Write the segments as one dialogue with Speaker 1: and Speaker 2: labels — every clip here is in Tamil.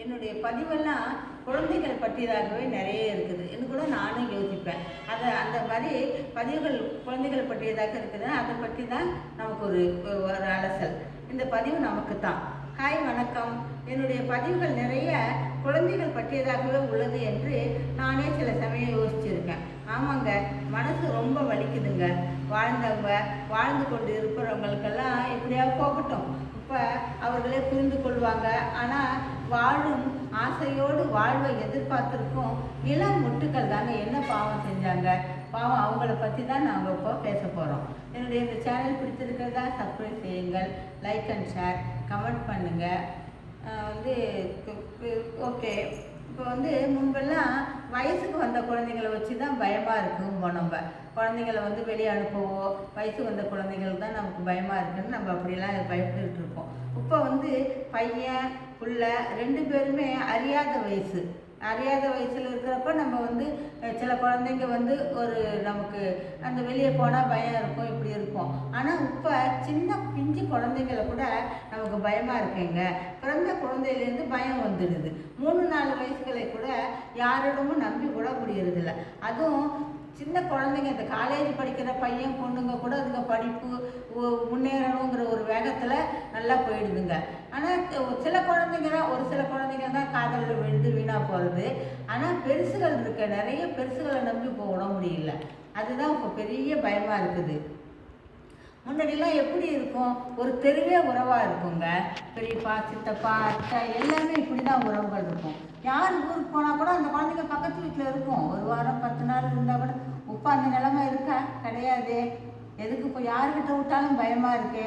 Speaker 1: என்னுடைய பதிவெல்லாம் குழந்தைகள் பற்றியதாகவே நிறைய இருக்குது. என்று கூட நானும் யோசிப்பேன். அதை அந்த மாதிரி பதிவுகள் குழந்தைகள் பற்றியதாக இருக்குதுன்னா அதை பற்றி தான் நமக்கு ஒரு ஒரு அலசல். இந்த பதிவு நமக்கு தான் ஹாய் வணக்கம். என்னுடைய பதிவுகள் நிறைய குழந்தைகள் பற்றியதாகவே உள்ளது என்று நானே சில சமயம் யோசிச்சிருக்கேன். ஆமாங்க மனசு ரொம்ப வலிக்குதுங்க. வாழ்ந்தவங்க வாழ்ந்து கொண்டு இருக்கிறவங்களுக்கெல்லாம் எப்படியாவது போகட்டும். இப்போ அவர்களே புரிந்து கொள்வாங்க. ஆனால் வாழும் ஆசையோடு வாழ்வை எதிர்பார்த்துருக்கோம் இளம் முட்டுக்கள் தாங்க என்ன பாவம் செஞ்சாங்க. பாவம் அவங்கள பற்றி தான் நாங்கள் இப்போ பேச போகிறோம் என்னுடைய இந்த சேனல் பிடிச்சிருக்கிறதா சப்ஸ்கிரைப் செய்யுங்கள். லைக் அண்ட் ஷேர் கமெண்ட் பண்ணுங்கள் வந்து ஓகே. இப்போ வந்து முன்பெல்லாம் வயசுக்கு வந்த குழந்தைங்களை வச்சு தான் பயமாக இருக்கும்போ நம்ம குழந்தைங்கள வந்து வெளியே அனுப்பவோ வயசுக்கு வந்த குழந்தைங்களுக்கு தான் நமக்கு பயமாக இருக்குன்னு நம்ம அப்படியெல்லாம் பயப்பட்டுக்கிட்டு இருக்கோம் இப்போ வந்து பையன் புள்ள ரெண்டு பேருமே அறியாத வயசு. அறியாத வயசில் இருக்கிறப்ப நம்ம வந்து சில குழந்தைங்க வந்து ஒரு நமக்கு அந்த வெளியே போனால் பயம் இருக்கும் இப்படி இருக்கும். ஆனால் இப்போ சின்ன பின் குழந்தைங்கள கூட நமக்கு பயமாக இருக்குங்க. பிறந்த குழந்தையிலேருந்து பயம் வந்துடுது. மூணு நாலு வயசுகளை கூட யாரிடமும் நம்பி கூட முடியறதில்ல. அதுவும் சின்ன குழந்தைங்க இந்த காலேஜ் படிக்கிற பையன் பொண்ணுங்க கூட அதுங்க படிப்பு முன்னேறணுங்கிற ஒரு வேகத்தில் நல்லா போயிடுதுங்க. ஆனால் சில குழந்தைங்க தான் ஒரு சில குழந்தைங்க தான் காதலில் விழுந்து வீணாக போகிறது ஆனால் பெருசுகள் இருக்க. நிறைய பெருசுகளை நம்பி போக முடியல. அதுதான் இப்போ பெரிய பயமாக இருக்குது. முன்னாடிலாம் எப்படி இருக்கும்? ஒரு தெருவே உறவாக இருக்குங்க. பெரியப்பா சித்தப்பா அத்தை எல்லாமே இப்படி தான் உறவுகள் இருக்கும். யார் ஊருக்கு போனால் கூட அந்த குழந்தைங்க பக்கத்து வீட்டில் இருக்கும். ஒரு வாரம் பத்து நாள் இருந்தால் கூட இப்போ அந்த நிலமை இருக்கா கிடையாது. எதுக்கு இப்போ யாருக்கிட்ட விட்டாலும் பயமாக இருக்கே?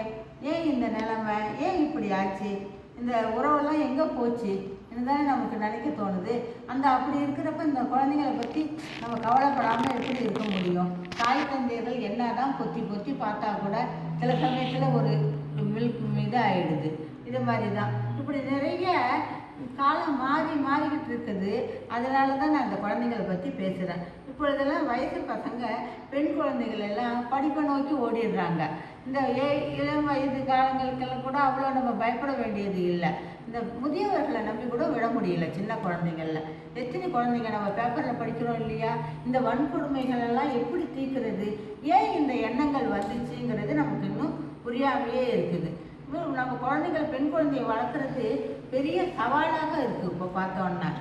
Speaker 1: ஏன் இந்த நிலமை? ஏன் இப்படி ஆச்சு? இந்த உறவெல்லாம் எங்கே போச்சு? இதுதானே நமக்கு நினைக்க தோணுது. அந்த அப்படி இருக்கிறப்ப இந்த குழந்தைங்களை பற்றி நம்ம கவலைப்படாமல் எப்படி இருக்க முடியும்? தாய் தந்தையர்கள் என்னதான் பொத்தி பொத்தி பார்த்தா கூட சில சமயத்தில் ஒரு மில்க் இது ஆயிடுது இது மாதிரி தான் இப்படி நிறைய காலம் மாறி மாறிக்கிட்டு இருக்குது. அதனால தான் நான் அந்த குழந்தைங்களை பற்றி பேசுகிறேன் இப்பொழுதெல்லாம் வயசு பசங்க பெண் குழந்தைகள் எல்லாம் படிப்பை நோக்கி ஓடிடுறாங்க. இந்த ஏ இளம் வயது காலங்களுக்கெல்லாம் கூட அவ்வளோ நம்ம பயப்பட வேண்டியது இல்லை. இந்த முதியவர்களை நம்பி கூட விட முடியல சின்ன குழந்தைகளில். எத்தனை குழந்தைங்க நம்ம பேப்பரில் படிக்கிறோம் இல்லையா? இந்த வன்கொடுமைகள் எல்லாம் எப்படி தீர்க்கிறது? ஏன் இந்த எண்ணங்கள் வந்துச்சுங்கிறது நமக்கு இன்னும் புரியாமையே இருக்குது. நம்ம குழந்தைகள் பெண் குழந்தையை வளர்க்குறது பெரிய சவாலாக இருக்குது இப்போ பார்த்தோன்னா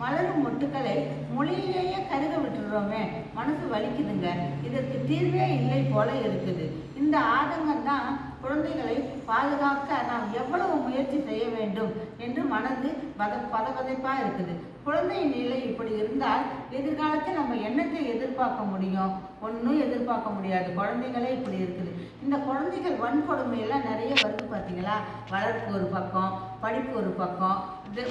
Speaker 1: மலரும் மொட்டுக்களை மொழியிலேயே கருக விட்டுடுறோமே மனசு வலிக்குதுங்க. இதற்கு தீர்வே இல்லை போல இருக்குது. இந்த ஆதங்கம் தான் குழந்தைகளை பாதுகாக்க நாம் எவ்வளவு முயற்சி செய்ய வேண்டும் என்று மனது பத பதபதைப்பாக இருக்குது. குழந்தையின் நிலை இப்படி இருந்தால் எதிர்காலத்தில் நம்ம என்னத்தை எதிர்பார்க்க முடியும்? ஒன்றும் எதிர்பார்க்க முடியாது. குழந்தைகளே இப்படி இருக்குது. இந்த குழந்தைகள் வன்கொடுமையெல்லாம் நிறைய வருது பார்த்தீங்களா? வளர்ப்பு ஒரு பக்கம் படிப்பு ஒரு பக்கம்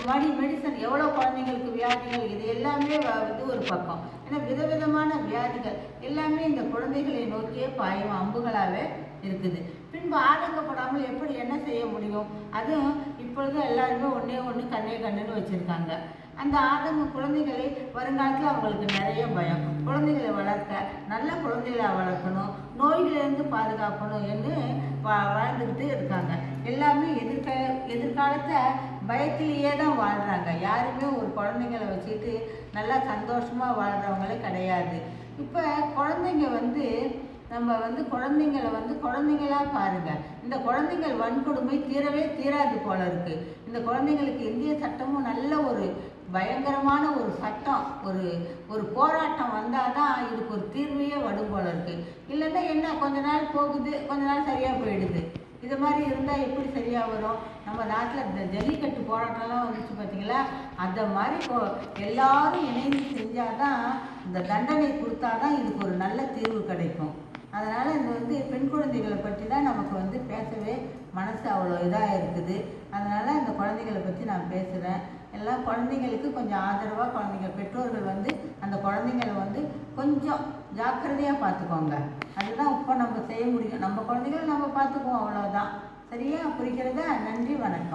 Speaker 1: மடி மெடிசன் எவ்வளோ குழந்தைங்களுக்கு வியாதிகள் இது எல்லாமே வந்து ஒரு பக்கம். ஏன்னா விதவிதமான வியாதிகள் எல்லாமே இந்த குழந்தைகளை நோக்கியே பாயும் அம்புகளாகவே இருக்குது. பின்பு ஆதங்கப்படாமல் எப்படி என்ன செய்ய முடியும்? அதுவும் இப்பொழுது எல்லாருமே ஒன்றே ஒன்று கண்ணே கண்ணுன்னு வச்சுருக்காங்க. அந்த ஆதங்க குழந்தைகளை வருங்காலத்தில் அவங்களுக்கு நிறைய பயம். குழந்தைகளை வளர்க்க நல்ல குழந்தைகளை வளர்க்கணும் நோய்களிலிருந்து பாதுகாக்கணும் என்று வாழ்ந்துக்கிட்டு இருக்காங்க. எல்லாமே எதிர்கால எதிர்காலத்தை பயத்திலேயே தான் வாழ்கிறாங்க யாருமே ஒரு குழந்தைங்கள வச்சுக்கிட்டு நல்லா சந்தோஷமாக வாழ்கிறவங்களே கிடையாது. இப்போ குழந்தைங்க வந்து நம்ம வந்து குழந்தைங்கள வந்து குழந்தைங்களா பாருங்க. இந்த குழந்தைகள் வன்கொடுமை தீரவே தீராது போல இருக்கு. இந்த குழந்தைங்களுக்கு இந்திய சட்டமும் நல்ல ஒரு பயங்கரமான ஒரு சட்டம் ஒரு ஒரு போராட்டம் வந்தால் தான் இதுக்கு ஒரு தீர்வையே வடும் போல இருக்கு. இல்லைன்னா என்ன கொஞ்ச நாள் போகுது கொஞ்ச நாள் சரியாக போயிடுது. இது மாதிரி இருந்தால் எப்படி சரியாக வரும்? நம்ம நாட்டில் இந்த ஜல்லிக்கட்டு போராட்டம்லாம் வந்துச்சு பார்த்தீங்களா அந்த மாதிரி கோ எல்லாரும் இணைந்து செஞ்சால் தான் இந்த தண்டனை கொடுத்தா தான் இதுக்கு ஒரு நல்ல தீர்வு கிடைக்கும். அதனால் இந்த வந்து பெண் குழந்தைகளை பற்றி தான் நமக்கு வந்து பேசவே மனசு அவ்வளோ இதாக இருக்குது. அதனால் இந்த குழந்தைகளை பற்றி நான் பேசுகிறேன் எல்லா குழந்தைங்களுக்கு கொஞ்சம் ஆதரவாக குழந்தைங்க பெற்றோர்கள் வந்து அந்த குழந்தைங்களை வந்து கொஞ்சம் ஜாக்கிரதையாக பார்த்துக்கோங்க. அதுதான் இப்போ நம்ம செய்ய முடியும். நம்ம குழந்தைகளை நம்ம பார்த்துக்குவோம் அவ்வளோதான் சரியா? புரிகிறதா? நன்றி வணக்கம்.